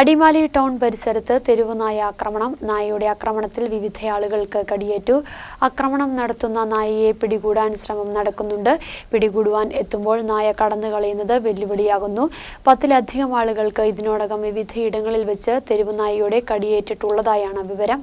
Adimali town പരിസരത്ത് തെരുവുനായ ആക്രമണം നായയുടെ ആക്രമണത്തിൽ വിവിധയാളുകൾക്ക് കടിയേറ്റു. ആക്രമണം നടത്തുന്ന നായയെ പിടികൂടാൻ ശ്രമം നടക്കുന്നുണ്ട്. പിടികൂടുവാൻ എത്തുമ്പോൾ നായ കടന്നു കളയുന്നത് വെല്ലുവിളിയാകുന്നു. പത്തിലധികം ആളുകൾക്ക് ഇതിനോടകം വിവിധയിടങ്ങളിൽ വെച്ച് തെരുവുനായയുടെ കടിയേറ്റിട്ടുള്ളതായാണ് വിവരം.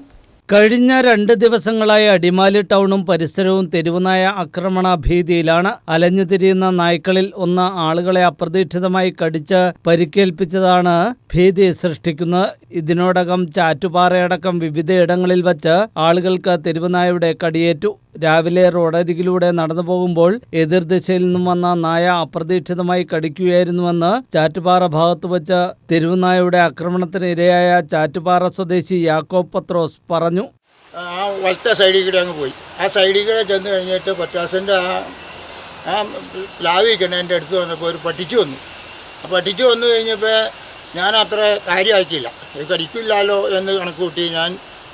കഴിഞ്ഞ രണ്ട് ദിവസങ്ങളായി അടിമാലി ടൗണും പരിസരവും തെരുവുനായ ആക്രമണ ഭീതിയിലാണ് അലഞ്ഞു തിരിയുന്ന നായ്ക്കളിൽ ഒന്ന് ആളുകളെ അപ്രതീക്ഷിതമായി കടിച്ച് പരിക്കേൽപ്പിച്ചതാണ് ഭീതി സൃഷ്ടിക്കുന്നത്. ഇതിനോടകം ചാറ്റുപാറയടക്കം വിവിധയിടങ്ങളിൽ വച്ച് ആളുകൾക്ക് തെരുവുനായയുടെ കടിയേറ്റു. രാവിലെ റോഡരികിലൂടെ നടന്നു പോകുമ്പോൾ എതിർദിശയിൽ നിന്നും വന്ന നായ അപ്രതീക്ഷിതമായി കടിക്കുകയായിരുന്നുവെന്ന് ചാറ്റുപാറ ഭാഗത്ത് വച്ച് തെരുവുനായയുടെ ആക്രമണത്തിന് ഇരയായ ചാറ്റുപാറ സ്വദേശി യാക്കോബ് പത്രോസ് പറഞ്ഞു. ആ വലത്തെ സൈഡിൽ കൂടെ അങ്ങ് പോയി. ആ സൈഡിൽ കൂടെ ചെന്ന് കഴിഞ്ഞിട്ട് പറ്റാസിന്റെ ആ ആ പ്ലാവിൽ എന്റെ അടുത്ത് വന്നപ്പോൾ ഒരു പട്ടിച്ചു വന്നു. ആ പട്ടിച്ചു വന്നു കഴിഞ്ഞപ്പോൾ ഞാൻ അത്ര കാര്യമാക്കിയില്ല. കടിക്കില്ലല്ലോ എന്ന് കണക്ക് കൂട്ടി ഞാൻ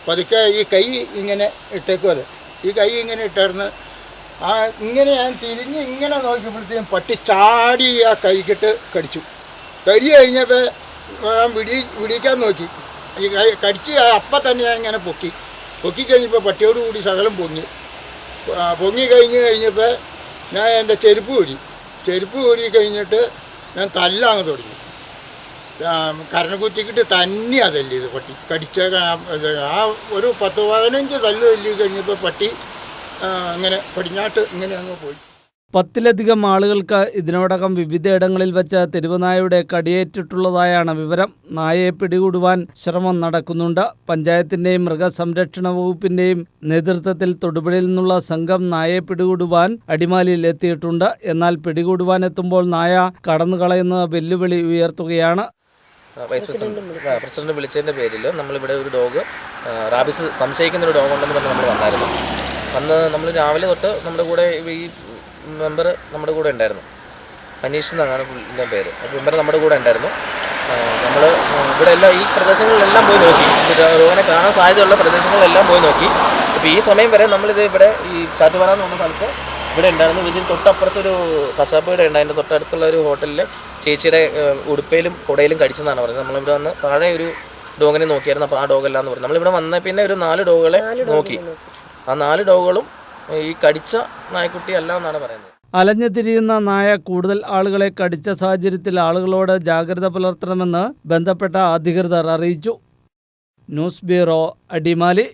പതുക്കെ ഈ കൈ ഇങ്ങനെ ഇട്ടേക്കും അത്. ഈ കൈ ഇങ്ങനെ ഇട്ടായിരുന്നു. ആ ഇങ്ങനെ ഞാൻ തിരിഞ്ഞ് ഇങ്ങനെ നോക്കിയപ്പോഴത്തേക്കും പട്ടി ചാടി ആ കൈക്കിട്ട് കടിച്ചു. കടി കഴിഞ്ഞപ്പോൾ വിടി വിടിക്കാൻ നോക്കി. ഈ കൈ കടിച്ച് അപ്പം തന്നെ ഞാൻ ഇങ്ങനെ പൊക്കി. പൊക്കി കഴിഞ്ഞപ്പോൾ പട്ടിയോട് കൂടി ശകലം പൊങ്ങി. പൊങ്ങി കഴിഞ്ഞ് കഴിഞ്ഞപ്പോൾ ഞാൻ എന്റെ ചെരുപ്പ് ഊരി. ചെരുപ്പ് ഊരി കഴിഞ്ഞിട്ട് ഞാൻ തല്ലാങ്ങ് തുടങ്ങി. ആ, തന്നെ അതല്ലി ഇത് പട്ടി. കടിച്ച ആ- ഒരു പത്ത് പതിനഞ്ച് തല്ല് തല്ലി കഴിഞ്ഞപ്പോൾ പട്ടി അങ്ങനെ പടിഞ്ഞാട്ട് ഇങ്ങനെ അങ്ങ് പോയി. പത്തിലധികം ആളുകൾക്ക് ഇതിനോടകം വിവിധയിടങ്ങളിൽ വെച്ച് തെരുവുനായയുടെ കടിയേറ്റിട്ടുള്ളതായാണ് വിവരം. നായയെ പിടികൂടുവാൻ ശ്രമം നടക്കുന്നുണ്ട്. പഞ്ചായത്തിന്റെയും മൃഗസംരക്ഷണ വകുപ്പിന്റെയും നേതൃത്വത്തിൽ തൊടുപുഴയിൽ നിന്നുള്ള സംഘം നായയെ പിടികൂടുവാൻ അടിമാലിയിൽ എത്തിയിട്ടുണ്ട്. എന്നാൽ പിടികൂടുവാൻ എത്തുമ്പോൾ നായ കടന്നുകളയുന്ന വെല്ലുവിളി ഉയർത്തുകയാണ്. വൈസ് പ്രസിഡന്റ് പ്രസിഡന്റ് വിളിച്ചതിന്റെ പേരിൽ നമ്മളിവിടെ ഒരു ഡോഗ് റാബിസ് സംശയിക്കുന്ന ഒരു ഡോഗ് ഉണ്ടെന്ന് പറഞ്ഞ് നമ്മൾ വന്നായിരുന്നു. അന്ന് നമ്മൾ രാവിലെ തൊട്ട് നമ്മുടെ കൂടെ ഈ മെമ്പർ നമ്മുടെ കൂടെ ഉണ്ടായിരുന്നു. അനീഷ് എന്നാണ് പുള്ളിന്റെ പേര്. അപ്പോൾ മെമ്പർ നമ്മുടെ കൂടെ ഉണ്ടായിരുന്നു. നമ്മൾ ഇവിടെ എല്ലാം ഈ പ്രദേശങ്ങളിലെല്ലാം പോയി നോക്കി. രോഗനെ കാണാൻ സാധ്യതയുള്ള പ്രദേശങ്ങളിലെല്ലാം പോയി നോക്കി. അപ്പോൾ ഈ സമയം വരെ നമ്മളിത് ഇവിടെ ഈ ചാറ്റുപാറ എന്ന് പറഞ്ഞ സ്ഥലത്ത് ഇവിടെ ഉണ്ടായിരുന്നു. ഇതിന് തൊട്ടപ്പുറത്തൊരു കസാപ്പയുടെ ഉണ്ട്. അതിന്റെ തൊട്ടടുത്തുള്ള ഒരു ഹോട്ടലിൽ ചേച്ചിയുടെ ഉടുപ്പയിലും കുടയിലും കടിച്ചെന്നാണ് പറഞ്ഞത്. നമ്മളിവിടെ വന്ന് താഴെ ഒരു ഡോഗിനെ നോക്കിയായിരുന്നു. അപ്പോൾ ആ ഡോഗല്ല എന്ന് പറഞ്ഞു നമ്മളിവിടെ വന്ന പിന്നെ ഒരു നാല് ഡോഗുകളെ നോക്കി. ആ നാല് ഡോഗുകളും ഈ കടിച്ച നായ്ക്കുട്ടി അല്ല എന്നാണ് പറയുന്നത്. അലഞ്ഞു തിരിയുന്ന നായ കൂടുതൽ ആളുകളെ കടിച്ച സാഹചര്യത്തിൽ ആളുകളോട് ജാഗ്രത പുലർത്തണമെന്ന് ബന്ധപ്പെട്ട അധികൃതർ അറിയിച്ചു. News bureau Adimali.